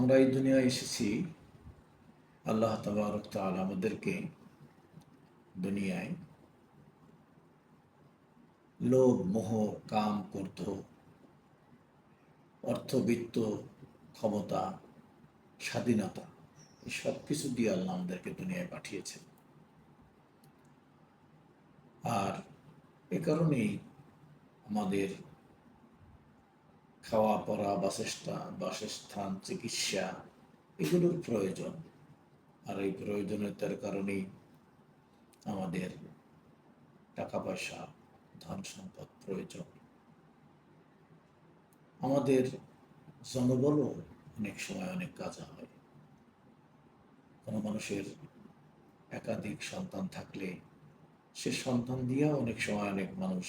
আমরা এই দুনিয়ায় এসেছি, আল্লাহ তবারক তাআলা আমাদেরকে দুনিয়ায় লোভ, মোহ, কাম, ক্রোধ, অর্থবিত্ত, ক্ষমতা, স্বাধীনতা সব কিছু দিয়ে আল্লাহ আমাদেরকে দুনিয়ায় পাঠিয়েছেন। আর এ কারণেই আমাদের খাওয়া, পড়া বাসস্থান বাসস্থান, চিকিৎসা, এগুলোর প্রয়োজন। আর এই প্রয়োজনীয়তার কারণেই আমাদের টাকা পয়সা ধন সম্পদ প্রয়োজন। আমাদের জনবলও অনেক সময় অনেক কাজে হয়। কোনো মানুষের একাধিক সন্তান থাকলে সে সন্তান দিয়া অনেক সময় অনেক মানুষ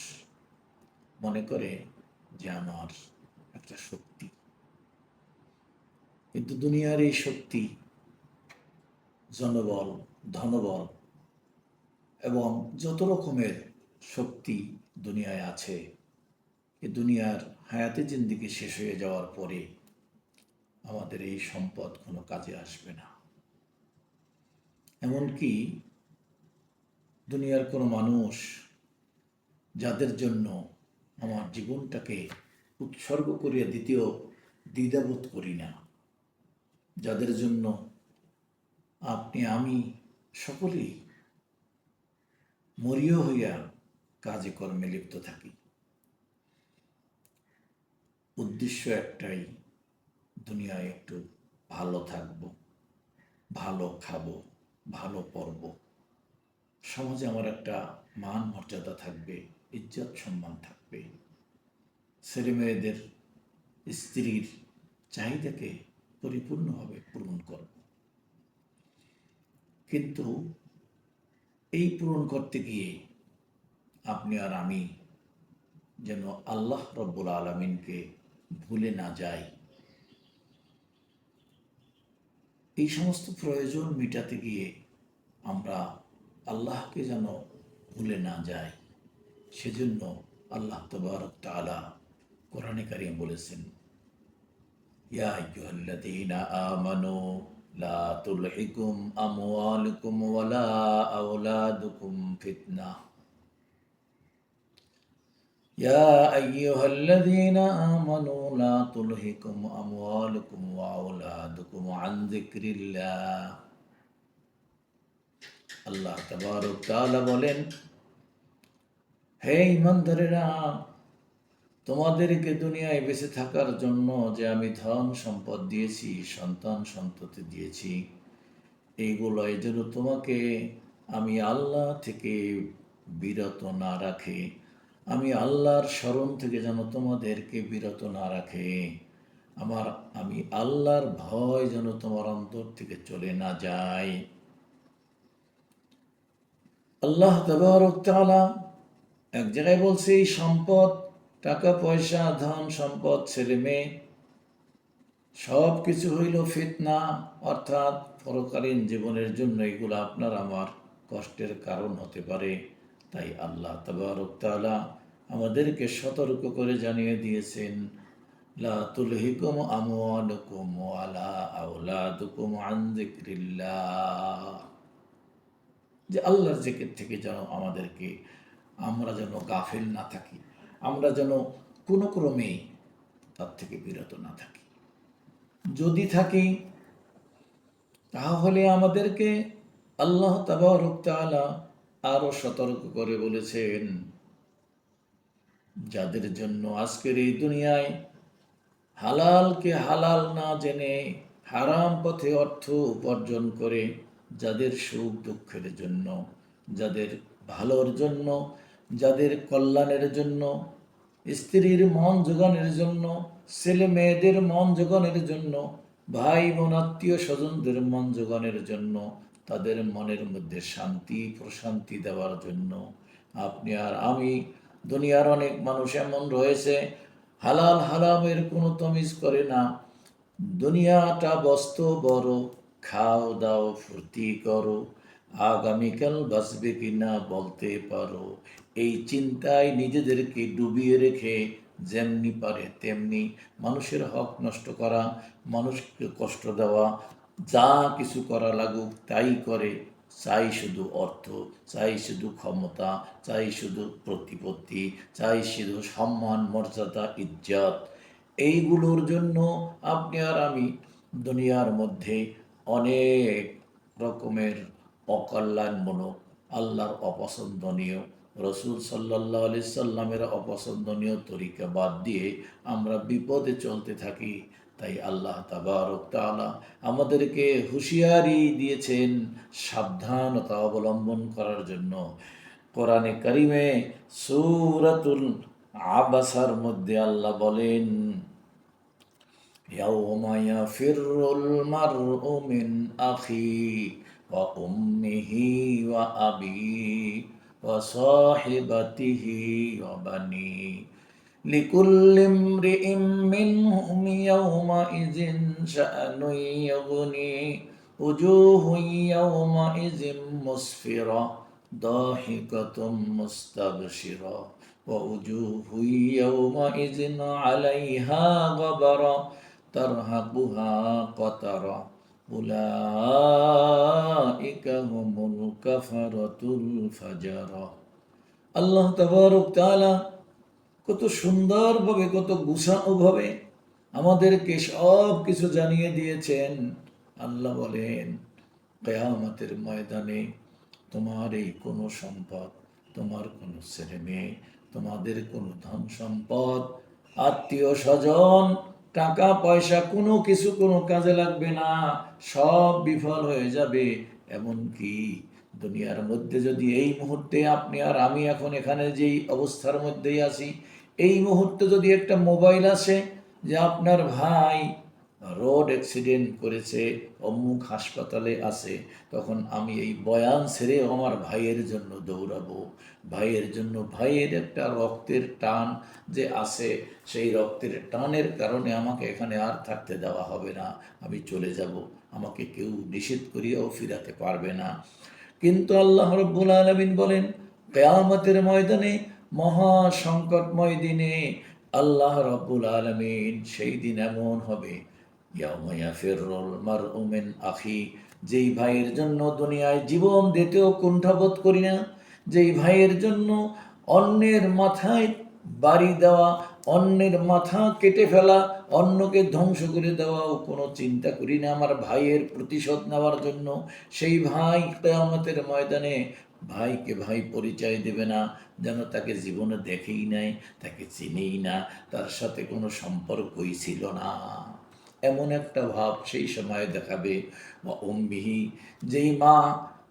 মনে করে যে আমার একটা শক্তি। কিন্তু দুনিয়ার এই শক্তি জনবল, ধনবল এবং যত রকমের শক্তি দুনিয়ায় আছে, এ দুনিয়ার হায়াতে জিন্দিগি শেষ হয়ে যাওয়ার পরে আমাদের এই সম্পদ কোনো কাজে আসবে না। এমনকি দুনিয়ার কোনো মানুষ যাদের জন্য আমার জীবনটাকে উৎসর্গ করিয়া দ্বিতীয় দ্বিধাবোধ করি না। যাদের জন্য আপনি, আমি সকলেই মরিয় হইয়া কাজে কর্মে লিপ্ত থাকি। উদ্দেশ্য একটাই, দুনিয়ায় একটু ভালো থাকব, ভালো খাব, ভালো পড়ব। সমাজে আমার একটা মান মর্যাদা থাকবে, ইজ্জত সম্মান থাকবে। ছেলে মেয়েদের স্ত্রীর চাহিদাকে পরিপূর্ণভাবে পূরণ করব কিন্তু এই পূরণ করতে গিয়ে আপনি আর আমি যেন আল্লাহ রব্বুল আলমিনকে ভুলে না যাই। এই সমস্ত প্রয়োজন মেটাতে গিয়ে আমরা আল্লাহকে যেন ভুলে না যাই, সেজন্য আল্লাহ তবারক তাআলা কোরআনে কারিম বলেছেন ইয়া আইয়ুহাল্লাযীনা আমানু লা তুলহিকুম আমওয়ালুকুম ওয়ালা আওলাদুকুম ফিতনাহ يا أيها الذين آمنوا لا تلهكم أموالكم وأولادكم عن ذكر الله আল্লাহ তাবারক তাআলা বলেন হে ইমানদারেরা তোমাদেরকে দুনিয়ায় বেঁচে থাকার জন্য যে আমি ধন সম্পদ দিয়েছি, সন্তান সন্ততি দিয়েছি, এইগুলো যেন তোমাকে আমি আল্লাহ থেকে বিরত না রাখে। আমি আল্লাহর স্মরণ থেকে যেন তোমাদেরকে বিরত না রাখে। আমার, আমি আল্লাহর ভয় যেন তোমার অন্তর থেকে চলে না যায়। আল্লাহ তবারক তাআলা এক জায়গায় বলছে, এই সম্পদ টাকা পয়সা ধন, সম্পদ, ছেলে মেয়ে, সব কিছু হইল ফিতনা। অর্থাৎ পরকালীন জীবনের জন্য এগুলো আপনার আমার কষ্টের কারণ হতে পারে। তাই আল্লাহ তবারক তাআলা আমাদেরকে সতর্ক করে জানিয়ে দিয়েছেন যে আল্লাহর জিকির থেকে যেন আমাদেরকে আমরা যেন গাফিল না থাকি। আমরা যেন কোনো ক্রমেই তার থেকে বিরত না থাকি। যদি থাকি, তাহলে আমাদেরকে আল্লাহ তাবারক তাআলা আরও সতর্ক করে বলেছেন, যাদের জন্য আজকের এই দুনিয়ায় হালালকে হালাল না জেনে হারাম পথে অর্থ উপার্জন করে, যাদের সুখ দুঃখের জন্য, যাদের ভালোর জন্য যাদের কল্যাণের জন্য, স্ত্রীর মন যোগানের জন্য, ছেলে মেয়েদের মন যোগানের জন্য ভাই বোন আত্মীয় স্বজনদের মন যোগানের জন্য, তাদের মনের মধ্যে শান্তি, প্রশান্তি দেওয়ার জন্য। আপনি আর আমি, দুনিয়ার অনেক মানুষ এমন রয়েছে, হালাল হারামের কোনো তমিজ করে না। দুনিয়াটা বস্ত, বড়, খাও, দাও, ফুর্তি করো, আগামীকাল বাঁচবে কিনা বলতে পারো। এই চিন্তায় নিজেদেরকে ডুবিয়ে রেখে যেমনি পারে তেমনি মানুষের হক নষ্ট করা, মানুষকে কষ্ট দেওয়া, যা কিছু করা লাগুক তাই করে, চাই শুধু অর্থ, চাই শুধু ক্ষমতা, চাই শুধু প্রতিপত্তি, চাই শুধু সম্মান, মর্যাদা, ইজ্জত। এইগুলোর জন্য আপনি আর আমি দুনিয়ার মধ্যে অনেক রকমের অকল্যাণমূলক, আল্লাহর অপছন্দনীয় রসুল সাল্লাহ আলি সাল্লামের অপছন্দনীয় তরিকা বাদ দিয়ে আমরা বিপদে চলতে থাকি তাই আল্লাহ তাবারক তাআলা আমাদেরকে হুঁশিয়ারি দিয়েছেন সাবধানতা অবলম্বন করার জন্য কোরআনে কারিমে সূরাতুল আবাসার মধ্যে আল্লাহ বলেন يوم يفر المرء من أخيه وأمه وأبيه وصاحبته وبنيه لكل امرئ منهم يومئذ شأن يغني وجوه يومئذ مسفرة ضاحكة مستبشرة ووجوه يومئذ عليها غبرة ترهقها قترة উলাইকা হুমুল কাফারাতুল ফাজারা। আল্লাহ তাবারক তাআলা কত সুন্দরভাবে, কত গুছানোভাবে আমাদেরকে সব কিছু জানিয়ে দিয়েছেন। আল্লাহ বলেন, কেয়ামতের ময়দানে তোমার এই কোনো সম্পদ, তোমার কোনো ছেলে মেয়ে, তোমাদের কোনো ধন সম্পদ, আত্মীয় স্বজন টাকা, পয়সা কোনো কিছু কোনো কাজে লাগবে না। সব বিফল হয়ে যাবে। এমন কি দুনিয়ার মধ্যে যদি এই মুহূর্তে আপনি আর আমি এখন এখানে যেই অবস্থার মধ্যেই আছি, এই মুহূর্তে যদি একটা মোবাইল আসে যে আপনার ভাই রোড অ্যাক্সিডেন্ট করেছে, অমুক হাসপাতালে আছে, তখন আমি এই বয়ান ছেড়ে আমার ভাইয়ের জন্য দৌড়াবো। ভাইয়ের জন্য ভাইয়ের একটা রক্তের টান যে আছে, সেই রক্তের টানের কারণে আমাকে এখানে আর থাকতে দেওয়া হবে না। আমি চলে যাব। আমাকে কেউ নিষেধ করিয়াও ফিরাতে পারবে না। কিন্তু আল্লাহ রব্বুল আলমিন বলেন, কেয়ামতের ময়দানে মহা সংকটময় দিনে আল্লাহ রব্বুল আলমিন সেই দিন এমন হবে যেই ভাইয়ের জন্য দুনিয়ায় জীবন দিতেও কুণ্ঠাবোধ করি না, যেই ভাইয়ের জন্য অন্যের মাথায় বাড়ি দেওয়া, অন্যের মাথা কেটে ফেলা, অন্যকে ধ্বংস করে দেওয়াও কোনো চিন্তা করি না। আমার ভাইয়ের প্রতিশোধ নেওয়ার জন্য সেই ভাই কেয়ামতের ময়দানে ভাইকে ভাই পরিচয় দেবে না, যেন তাকে জীবনে দেখেই নাই, তাকে চিনেই না, তার সাথে কোনো সম্পর্কই ছিল না। এমন একটা ভাব সেই সময় দেখাবে। অম্বিহি যেই মা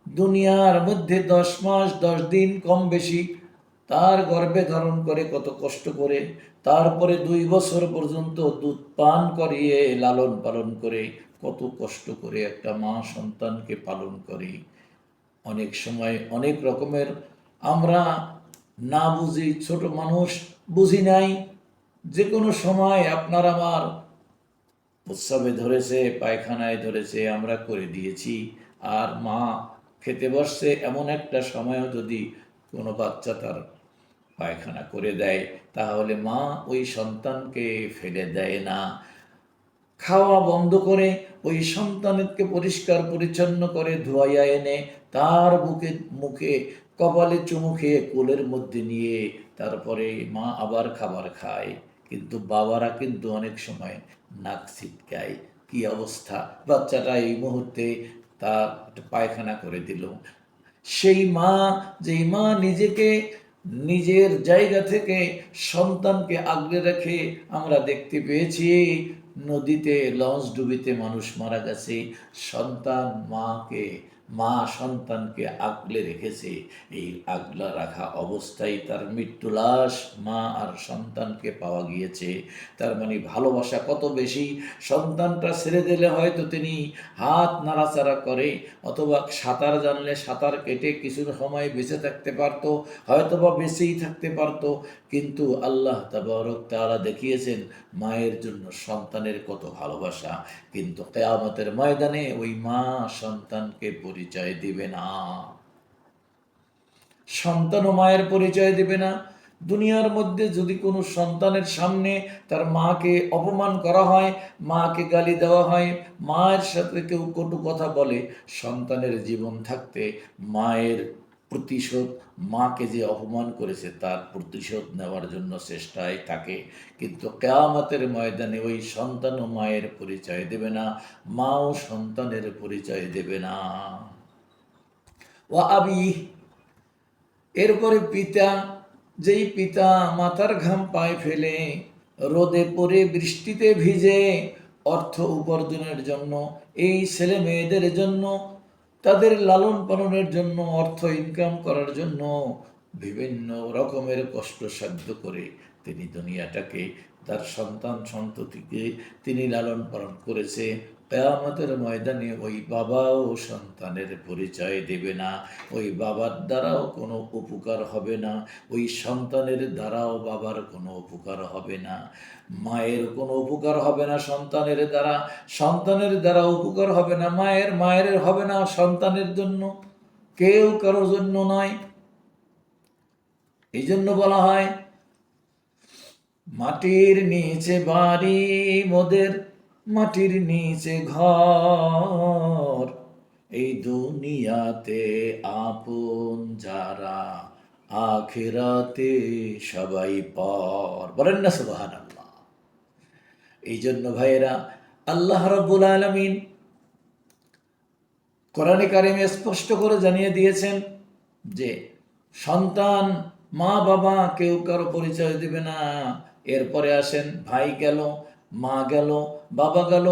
দুনিয়ার মধ্যে দশ মাস, দশ দিন কম বেশি তার গর্ভে ধারণ করে কত কষ্ট করে, তারপরে দুই বছর পর্যন্ত দুধ পান করিয়ে, লালন পালন করে কত কষ্ট করে একটা মা সন্তানকে পালন করে। অনেক সময় অনেক রকমের আমরা না বুঝি, ছোট মানুষ বুঝি নাই যে কোনো সময় আপনার আমার প্রস্রাবে ধরেছে, পায়খানায় ধরেছে, আমরা করে দিয়েছি। আর মা খেতে বসছে এমন একটা সময়ও যদি কোনো বাচ্চা তার পায়খানা করে দেয়, তাহলে মা ওই সন্তানকে ফেলে দেয় না। খাওয়া বন্ধ করে ওই সন্তানকে পরিষ্কার পরিচ্ছন্ন করে ধোয়াইয়া এনে তার বুকে, মুখে, কপালে চুমু খেয়ে কোলের মধ্যে নিয়ে তারপরে মা আবার খাবার খায়। কিন্তু বাবারা কিন্তু অনেক সময় নাক ছিটকায়। কি অবস্থা? বাচ্চাটা এই মুহূর্তে তা পায়খানা করে দিল। সেই মা, যেই মা নিজেকে, নিজের জায়গা থেকে সন্তানকে আগলে রেখে আমরা দেখতে পেয়েছি, নদীতে লঞ্চ ডুবিতে মানুষ মারা গেছে। সন্তান মাকে মা সন্তানকে আগলে রেখেছে। এই আগলা রাখা অবস্থায় তার মৃত্যু লাশ মা আর সন্তানকে পাওয়া গিয়েছে। তার মানে ভালোবাসা কত বেশি। সন্তানটা ছেড়ে দিলে হয়তো তিনি হাত নাড়াচাড়া করে অথবা সাঁতার জানলে সাঁতার কেটে কিছু সময় বেঁচে থাকতে পারত হয়তো বা বেঁচেই থাকতে পারত। কিন্তু আল্লাহ তাবারক তারা দেখিয়েছেন, মায়ের জন্য সন্তানের কত ভালোবাসা। কিন্তু কেয়ামতের ময়দানে ওই মা সন্তানকে পরিচয় দিবে না। সন্তান ও মায়ের পরিচয় দিবে না। দুনিয়ার মধ্যে যদি কোনো সন্তানের সামনে তার মাকে অপমান করা হয়, মাকে গালি দেওয়া হয়, মায়ের সাথে কেউ কটু কথা বলে, সন্তানের জীবন থাকতে মায়ের প্রতিশোধ, মাকে যে অপমান করেছে তার প্রতিশোধ নেওয়ার জন্য চেষ্টায় থাকে। কিন্তু কেয়ামতের ময়দানে ওই সন্তান ও মায়ের পরিচয় দেবে না, মাও সন্তানের পরিচয় দেবে না। ও আবি এরপরে পিতা, যেই পিতা মাথার ঘাম পায়ে ফেলে, রোদে পড়ে বৃষ্টিতে ভিজে, অর্থ উপার্জনের জন্য, এই ছেলে মেয়েদের জন্য তাদের লালন পালনের জন্য, অর্থ ইনকাম করার জন্য বিভিন্ন রকমের কষ্ট সাধ্য করে তিনি দুনিয়াটাকে, তার সন্তান সন্ততিকে তিনি লালন পালন করেছে। কেয়ামতের ময়দানে ওই বাবাও সন্তানের পরিচয় দেবে না। ওই বাবার দ্বারাও কোনো উপকার হবে না। ওই সন্তানের দ্বারাও বাবার কোনো উপকার হবে না। মায়ের কোনো উপকার হবে না সন্তানের দ্বারা। সন্তানের দ্বারা উপকার হবে না মায়ের। মায়ের হবে না সন্তানের জন্য। কেউ কারোর জন্য নয়। এই জন্য বলা হয়, মাটির নিচে বাড়ি মোদের মাটির নিচে ঘর। এই দুনিয়াতে আপন যারা, আখেরাতে সবাই পর। বলেন না সুবাহান আল্লাহ এই জন্য ভাইয়েরা, আল্লাহ রব্বুল আলমিন কোরআনে কারিমে স্পষ্ট করে জানিয়ে দিয়েছেন যে, সন্তান মা বাবা কেউ কারও পরিচয় দিবে না। এরপরে আসেন, ভাই গেল মা গেল, বাবা গেল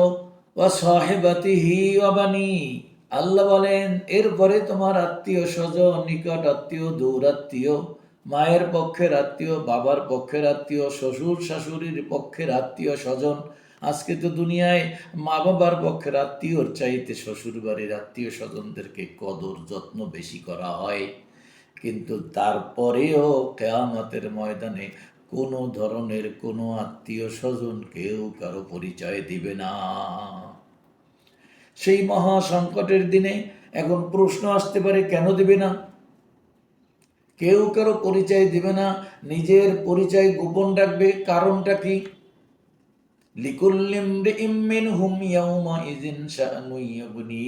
আল্লাহ বলেন, এরপরে তোমার আত্মীয় স্বজন, নিকট আত্মীয়, দূর আত্মীয়, মায়ের পক্ষের আত্মীয়, বাবার পক্ষের আত্মীয়, শ্বশুর শাশুড়ির পক্ষের আত্মীয় স্বজন, আজকে তো দুনিয়ায় মা বাবার পক্ষের আত্মীয়র চাইতে শ্বশুর বাড়ির আত্মীয় স্বজনদেরকে কদর যত্ন বেশি করা হয়। কিন্তু তারপরেও কেয়ামতের ময়দানে কোনো ধরনের কোনো আত্মীয় স্বজন কেউ কারও পরিচয় দিবে না। সেই মহা সংকটের দিনে এখন প্রশ্ন আসতে পারে, কেন দিবে না? কেউ কারও পরিচয় দিবে না, নিজের পরিচয় গোপন রাখবে, কারণটা কি? লিকুল্লিম ইমিন হুম ইয়াউমা ইজিন শানুইয়াবনি।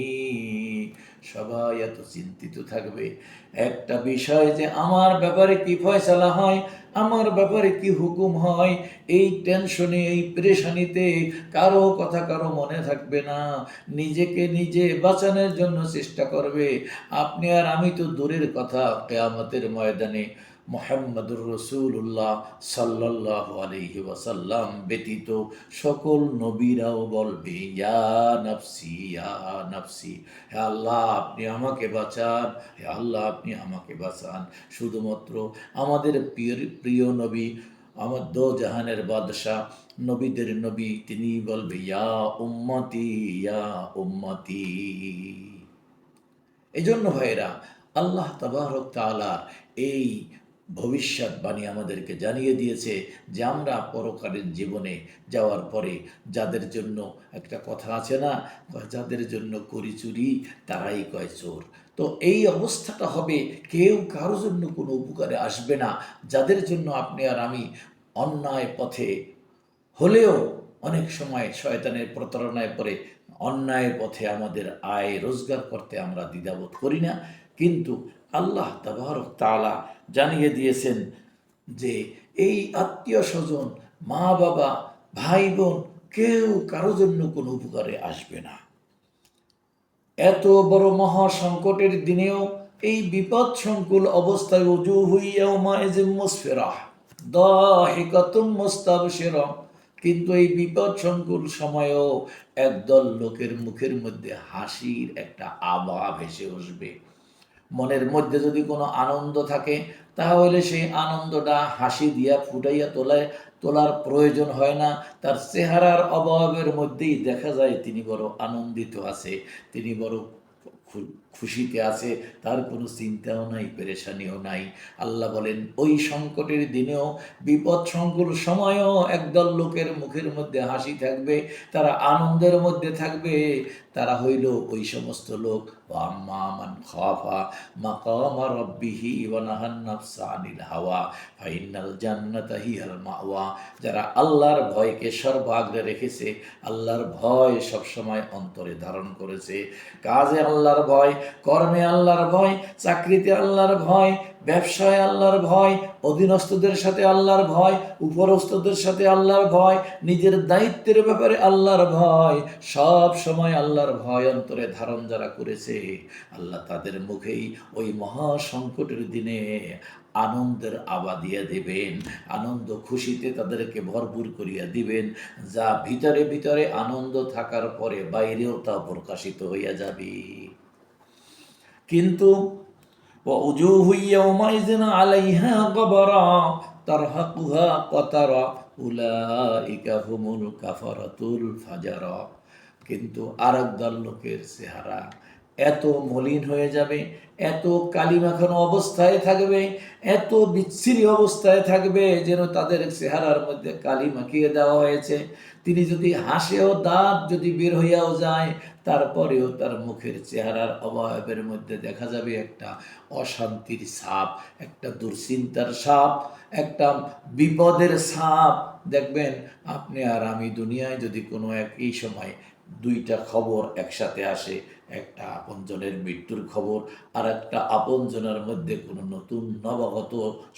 সবাই এত চিন্তিত থাকবে। একটা বিষয় যে আমার ব্যাপারে কি ফয়সালা হয়, আমার ব্যাপারে কি হুকুম হয়, এই টেনশনে এই প্রেশানিতে কারও কথা কারও মনে থাকবে না। নিজেকে নিজে বাঁচানোর জন্য চেষ্টা করবে। আপনি আর আমি তো দূরের কথা, কেয়ামতের ময়দানে। মোহাম্মদুর রসুল্লাহ সাল্লাহ আলহি ওয়াসাল্লাম ব্যতীত সকল নবীরাও বলবে, ইয়া নফসি ইয়া নফসি, হে আল্লাহ, আপনি আমাকে বাঁচান, হে আল্লাহ, আপনি আমাকে বাঁচান। শুধুমাত্র আমাদের প্রিয় প্রিয় নবী, আমার দো জাহানের বাদশাহ, নবীদের নবী, তিনি বলবে, ইয়া উম্মতি ইয়া উম্মতি। এই জন্য ভাইরা আল্লাহ তাবারক তাআলা এই ভবিষ্যৎবাণী আমাদেরকে জানিয়ে দিয়েছে যে আমরা পরকালীন জীবনে যাওয়ার পরে যাদের জন্য একটা কথা আছে না যাদের জন্য করি চুরি, তারাই কয় চোর। তো এই অবস্থাটা হবে, কেউ কারোর জন্য কোনো উপকারে আসবে না। যাদের জন্য আপনি আর আমি অন্যায় পথে হলেও অনেক সময় শয়তানের প্রতারণায় পড়ে, অন্যায় পথে আমাদের আয় রোজগার করতে আমরা দ্বিধাবোধ করি না। কিন্তু আল্লাহ তাবারক তালা জানিয়ে দিয়েছেন যে এই আত্মীয় স্বজন, মা বাবা, ভাই বোন কেউ কারও জন্য কোনো উপকারে আসবে না। এত বড় মহা সংকটের দিনেও এই বিপদ সংকুল অবস্থায় উজু হইয়াও মায়েজে মুসফেরাহ দাহিকাতুম মুস্তাবশিরা। কিন্তু এই বিপদ সংকুল সময়েও একদল লোকের মুখের মধ্যে হাসির একটা আভা ভেসে আসবে মনের মধ্যে যদি কোনো আনন্দ থাকে, তাহলে সেই আনন্দটা হাসি দিয়া ফুটাইয়া তোলায়, তোলার প্রয়োজন হয় না। তার চেহারার অভাবের মধ্যেই দেখা যায় তিনি বড় আনন্দিত আছে, তিনি বড় খুশিতে আছে, তার কোনো চিন্তাও নাই, পেরেশানিও নাই। আল্লাহ বলেন, ওই সংকটের দিনেও, বিপদ সংকুল সময়ও একদল লোকের মুখের মধ্যে হাসি থাকবে, তারা আনন্দের মধ্যে থাকবে, তারা হইল ওই সমস্ত লোক আম্মা من خاف مقام ربه ونهى النفس عن الهوى فان ফাইনাল هي المأوى যারা আল্লাহর ভয়কে সর্বাগ্রে রেখেছে, আল্লাহর ভয় সবসময় অন্তরে ধারণ করেছে। কাজে আল্লাহর ভয়, কর্মে আল্লাহর ভয়, চাকরিতে আল্লাহর ভয় ব্যবসায় আল্লাহর ভয়, অধীনস্থদের সাথে আল্লাহর ভয়, উপরস্থদের সাথে আল্লাহর ভয়, নিজের দায়িত্বের ব্যাপারে আল্লাহর ভয়, সব সময় আল্লাহর ভয় অন্তরে ধারণ যারা করেছে, আল্লাহ তাদের মুখেই ওই মহা সংকটের দিনে আনন্দের আবা দিয়ে দিবেন, আনন্দ খুশিতে তাদেরকে ভরপুর করিয়া দিবেন, যা ভিতরে ভিতরে আনন্দ থাকার পরে বাইরেও তা প্রকাশিত হইয়া যাবে। কিন্তু ووجوه يومئذ عليها غبرا ترهقها قترا أولئك هم الكفرة الفجرا কিন্তু আরেক দল লোকের চেহারা এত মলিন হয়ে যাবে এত কালিমাখানো অবস্থায় থাকবে এত বিচ্ছিরি অবস্থায় থাকবে যেন তাদের চেহারার মধ্যে কালি মাখিয়ে দেওয়া হয়েছে তিনি যদি হাসেও দাঁত যদি বের হইয়াও যায়, তারপরেও তার মুখের চেহারার অবয়বের মধ্যে দেখা যাবে একটা অশান্তির সাপ, একটা দুশ্চিন্তার সাপ, একটা বিপদের সাপ। দেখবেন, আপনি আর আমি দুনিয়ায় যদি কোনো এক এই সময় দুইটা খবর একসাথে আসে, একটা আপনজনের মৃত্যুর খবর আর একটা আপনজনের মধ্যে কোনো নতুন নবাগত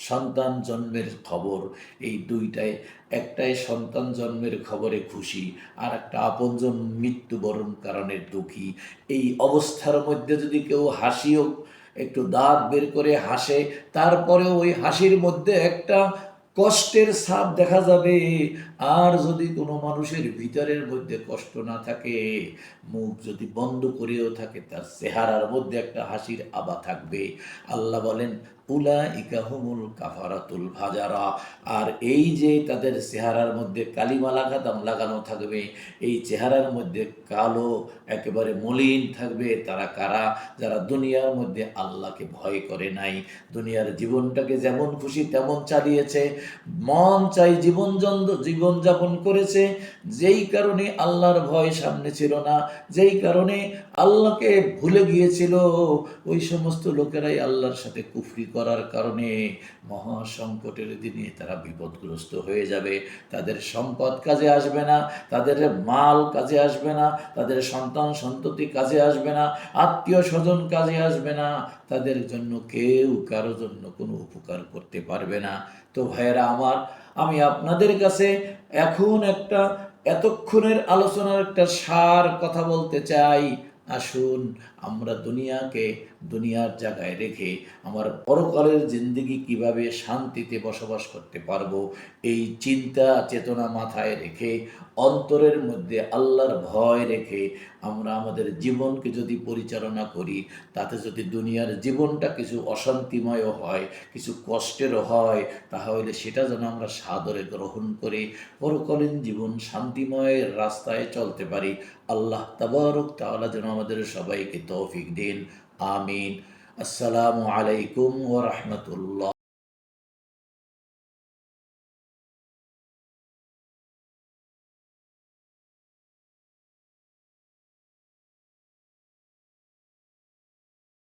সন্তান জন্মের খবর। এই দুইটাই, একটাই সন্তান জন্মের খবরে খুশি আর একটা আপনজন মৃত্যুবরণ কারণে দুঃখী। এই অবস্থার মধ্যে যদি কেউ হাসিও, একটু দাঁত বের করে হাসে তারপরে ওই হাসির মধ্যে একটা কষ্টের ছাপ দেখা যাবে। আর যদি কোনো মানুষের ভিতরের মধ্যে কষ্ট না থাকে, মুখ যদি বন্ধ করেও থাকে, তার চেহারার মধ্যে একটা হাসির আবা থাকবে। আল্লাহ বলেন উলা ইকাহুমুল কাফারাতুল ভাজারা আর এই যে তাদের চেহারার মধ্যে কালিমা লাগাতাম লাগানো থাকবে, এই চেহারার মধ্যে কালো, একেবারে মলিন থাকবে তারা কারা? যারা দুনিয়ার মধ্যে আল্লাহকে ভয় করে নাই। দুনিয়ার জীবনটাকে যেমন খুশি তেমন চালিয়েছে। মন চাই জীবন জীবনযাপন করেছে। যেই কারণে আল্লাহর ভয় সামনে ছিল না যেই কারণে আল্লাহকে ভুলে গিয়েছিল। ওই সমস্ত লোকেরাই আল্লাহর সাথে কুফরি করার কারণে মহা সংকটের দিনে তারা বিপদগ্রস্ত হয়ে যাবে। তাদের সম্পদ কাজে আসবে না, তাদের মাল কাজে আসবে না, তাদের সন্তান সন্ততি কাজে আসবে না, আত্মীয় স্বজন কাজে আসবে না। তাদের জন্য কেউ কারও জন্য কোনো উপকার করতে পারবে না। তো ভাইয়েরা আমার, আমি আপনাদের কাছে এখন একটা এতক্ষণের আলোচনার একটা সার কথা বলতে চাই। আসুন আমরা দুনিয়াকে দুনিয়ার জায়গায় রেখে আমার পরকালের জিন্দিগি কীভাবে শান্তিতে বসবাস করতে পারব, এই চিন্তা চেতনা মাথায় রেখে, অন্তরের মধ্যে আল্লাহর ভয় রেখে আমরা আমাদের জীবনকে যদি পরিচালনা করি, তাতে যদি দুনিয়ার জীবনটা কিছু অশান্তিময় হয়, কিছু কষ্টেরও হয়, তাহলে সেটা যেন আমরা সাদরে গ্রহণ করে পরকালীন জীবন শান্তিময়ের রাস্তায় চলতে পারি। আল্লাহ তাবারক তাআলা যেন আমাদের সবাইকে التوفيق. دين. آمين. السلام عليكم ورحمة الله.